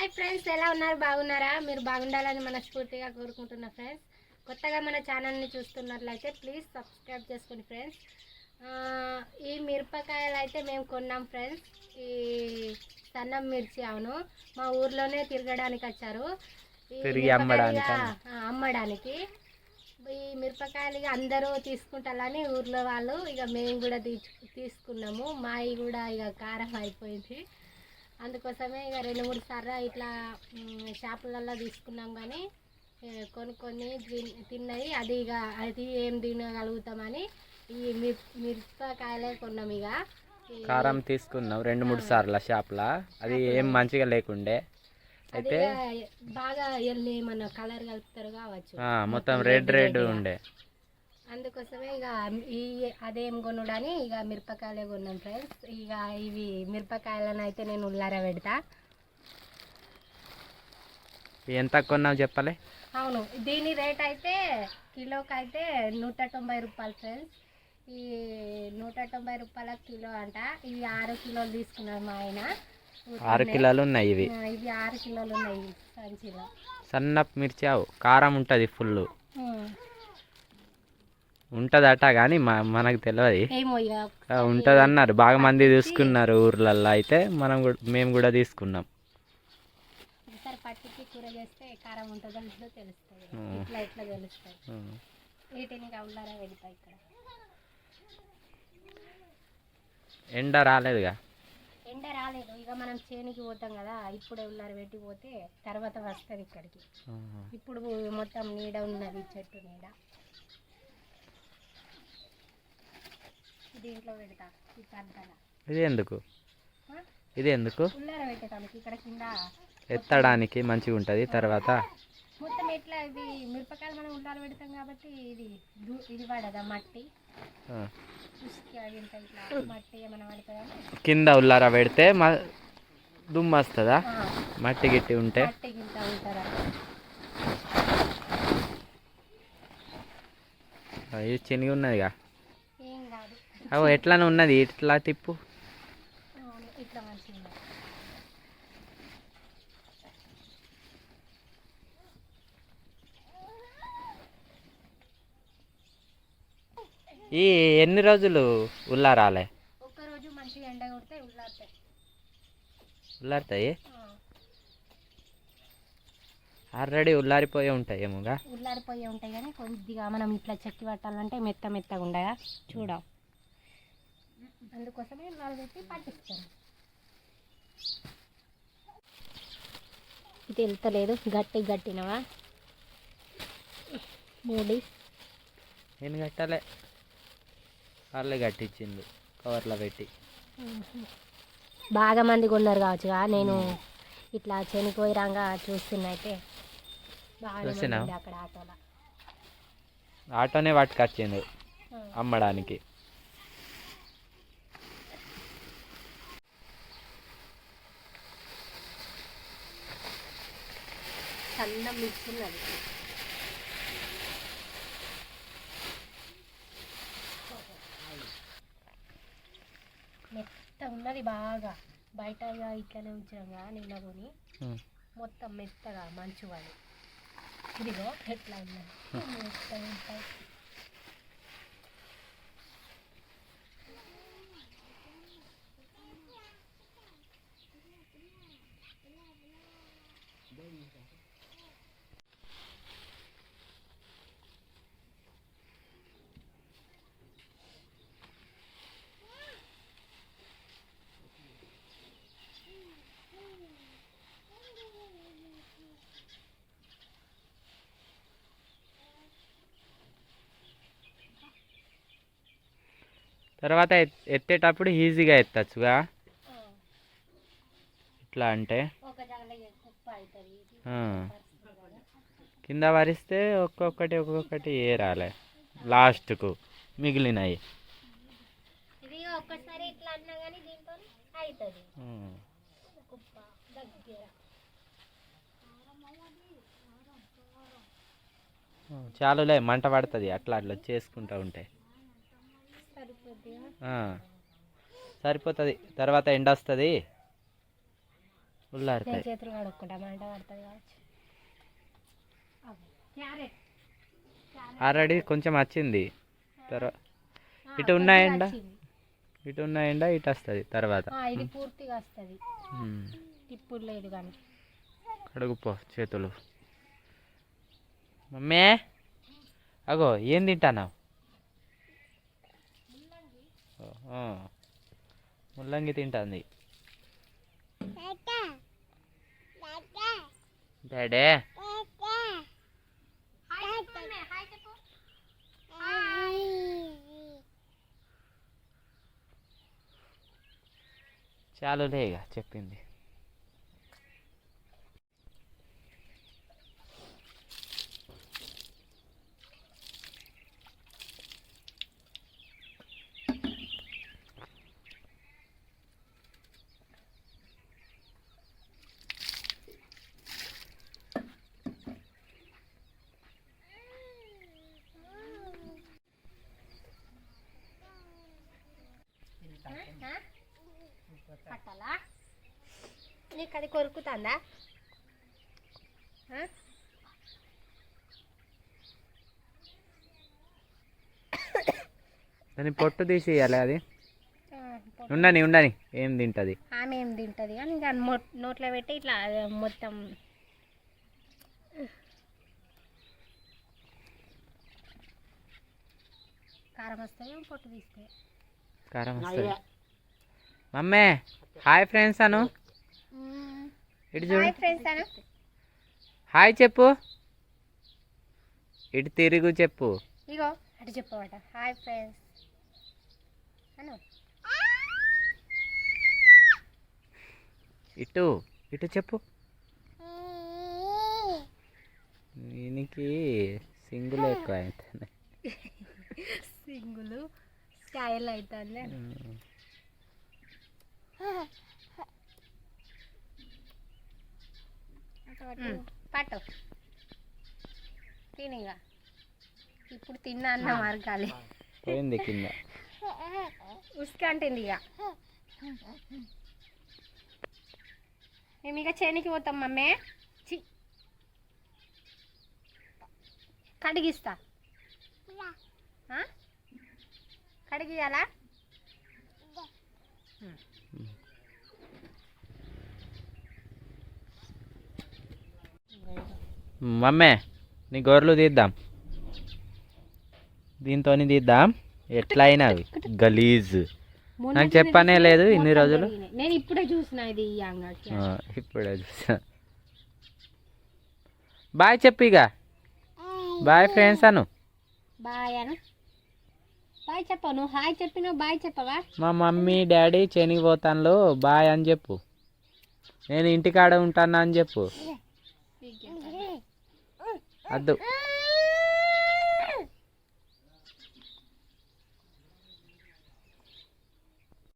Hi friends ఎలా ఉన్నారు? బాగున్నారా? మీరు బాగుండాలని మనస్ఫూర్తిగా కోరుకుంటున్నా ఫ్రెండ్స్ కొత్తగా మన ఛానల్ని చూస్తున్నట్లయితే ప్లీజ్ సబ్స్క్రైబ్ చేసుకోండి ఫ్రెండ్స్ ఈ మిరపకాయలు అయితే మేము కొన్నాం ఫ్రెండ్స్ ఈ సన్నం మిర్చి అవును. మా ఊర్లోనే తిరగడానికి వచ్చారు. అమ్మడానికా? ఈ మిరపకాయలు ఇక అందరూ తీసుకుంటారని ఊర్లో వాళ్ళు ఇక మేము కూడా తీసుకున్నాము. మావి కూడా ఇక కారం అయిపోయింది. అందుకోసమే ఇక రెండు మూడు సార్లు ఇట్లా షాపులలో తీసుకున్నాం కానీ కొనుక్కొని తిన్- తిన్నది. అది ఇక అది ఏం తినగలుగుతామని ఈ మిర్ మిరపకాయలే కొన్నాం ఇక. కారం తీసుకున్నాం రెండు మూడు సార్లు షాప్లో. అది ఏం మంచిగా లేకుండే. అయితే బాగా ఎల్లి మన కలర్ కలుపుతారు కావచ్చు. మొత్తం రెడ్ రెడ్. ఉండే. అందుకోసమే ఇక ఈ అదేం కొనుడని ఇక మిరపకాయలే కొన్నాం ఫ్రెండ్స్ ఇక ఇవి మిరపకాయలను అయితే నేను ఉల్లార పెడతా. ఎంత కొన్నావు చెప్పలే? అవును దీని రేట్ అయితే కిలోకి అయితే నూట తొంభై రూపాయలు ఫ్రెండ్స్ ఈ నూట తొంభై రూపాయల కిలో అంట. ఇవి ఆరు కిలోలు తీసుకున్నారు మా ఆయన. ఆరు కిలోలు ఉన్నాయి ఇవి. ఇవి ఆరు కిలోలు ఉన్నాయి సంచిలో. సన్నపు మిర్చావు కారం ఉంటుంది ఫుల్. ఉంటుందట కానీ మనకు తెలియదు ఉంటుంది అన్నారు బాగా మంది తీసుకున్నారు ఊర్లల్లో. అయితే మనం కూడా మేము కూడా తీసుకున్నాం. ఎండ రాలేదుగా? ఎండ రాలేదు. ఇక మనం చేనికి పోతాం కదా ఇప్పుడే ఉల్లార పెట్టి పోతే తర్వాత వస్తుంది ఇక్కడికి. ఇప్పుడు మొత్తం నీడ ఉన్నది చెట్టు నీడ. దీంట్లో పెడతా ఈ పెద్దగా ఇది ఎందుకు? ఇది ఎందుకు? ఉల్లార పెట్టడానికి ఇక్కడ కింద ఎత్తడానికి మంచిగా ఉంటుంది తర్వాత? మొత్తం ఎట్లా ఇవి మిరపకాయలు మనం ఉల్లార పెడతాం కాబట్టి ఇది దు- ఇది పడదా మట్టి? ఆ. ఉసికి అవి ఇంత ఇట్లా మట్టి ఏమైనా పడుతుందా? కింద ఉల్లార పెడితే మ దుమ్ము వస్తుందా? మట్టి గిట్టి ఉంటే? ఇది చినిగి ఉన్నదిగా. అవు ఎట్లానే ఉన్నది? ఇట్లా తిప్పు. ఈ ఎన్ని రోజులు ఉల్లారాలే? మంచిగా ఎండ కొడితే ఉల్లారుతాయి. ఆల్రెడీ ఉల్లారిపోయి ఉంటాయి ఏమోగా ఉల్లారిపోయి ఉంటాయి కానీ కొద్దిగా మనం ఇట్లా చెక్కి పట్టాలంటే మెత్త మెత్తగా ఉండగా చూడ. అందుకోసమే పెట్టి పట్టిస్తాను ఇది వెళ్తలేదు గట్టి గట్టినవా? మూడి. నేను కట్టాలే. వాళ్ళే కట్టించిండు కవర్లో పెట్టి. బాగా మంది కొన్నారు కావచ్చు నేను ఇట్లా చనిపోయి రాగా చూస్తున్నైతే బాగా? అక్కడ ఆటోలో. ఆటోనే పట్టుకొచ్చిండు ఆ. అమ్మడానికి. సన్నం మిక్సున్నది మెత్త ఉన్నది బాగా. బయట ఇక ఇట్లనే ఉంచాంగా నిన్న కొని ఉమ్. మొత్తం మెత్తగా మంచు వాడి ఇదిగో ఎట్లా ఉన్నది. మెత్తగా ఉంటాయి. తర్వాత ఎత్- ఎత్తేటప్పుడు ఈజీగా ఎత్తచ్చుగా? ఇట్లా అంటే. కింద వరిస్తే ఒక్కొక్కటి ఒక్కొక్కటి ఏరాలే. లాస్ట్కు మిగిలినవి చాలులే మంట పడుతుంది. అట్లా అట్లా చేసుకుంటూ ఉంటే. సరిపోద్దిగా ఆ. సరిపోతుంది. తర్వాత ఎండ వస్తుంది. క్యారెట్ ఆల్రెడీ కొంచెం వచ్చింది. తర్వాత ఇటు ఉన్నాయండ? వచ్చింది. ఇటు ఉన్న ఎండ ఇటు వస్తుంది తర్వాత. ఆ, ఇది పూర్తిగా వస్తుంది. ఉమ్. ఇప్పుడు లేదు కానీ. కడుగుపో చేతులు. మమ్మీ అగో ఏం తింటానావు ముల్లంగి తింటుంది. డాడే. చాలు ఇక చెప్పింది పట్టాలా నీకు అది కొరుకుతుందా? దాన్ని పొట్టు తీసి ఇవ్వాలి అది. ఉండని ఉండని ఏం తింటుంది? ఆమె ఏం తింటుంది? కానీ ఇంకా మొ- నోట్లో పెట్టి ఇట్లా మొత్తం. కారం వస్తాయి? పొట్టు తీస్తాయి కారం వస్తుంది. మమ్మీ హాయ్ ఫ్రెండ్స్ అను. ఇటు చూడు. హాయ్ ఫ్రెండ్స్ అను? హాయ్ చెప్పు. ఇటు తిరుగు చెప్పు. ఇగో అటు చెప్పమాట హాయ్ ఫ్రెండ్స్ అను. ఇటు ఇటు చెప్పు. దీనికి సింగులు ఎక్కువ అవుతున్నాయి సింగులు స్టైల్ అవుతుంది పట్టు. తినిగా ఇప్పుడు తిన్న అన్నం అరగాలి పోయింది కింద. ఉసుక అంటుంది ఇక. మేము ఇక చేనికి పోతాం మమ్మీ. చి కడిగిస్తా. ఆ? కడిగియాలా మమ్మీ నీ గొర్రెలు తీద్దాం. దీంతో తీద్దాం. ఎట్లా అయినవి గలీజ్ నాకు చెప్పనే లేదు ఇన్ని రోజులు. నేను ఇప్పుడే చూసిన ఇది ఇప్పుడే చూసా బాయ్ చెప్పు ఇక. బాయ్ ఫ్రెండ్స్ అను. బాయ్ అను. బాయ్ చెప్పు నువ్వు. హాయ్ చెప్పినావు బాయ్ చెప్పవా? మా మమ్మీ డాడీ చేనికి పోతాను బాయ్ అని చెప్పు. నేను ఇంటికాడ ఉంటాను అని చెప్పు. అద్దు.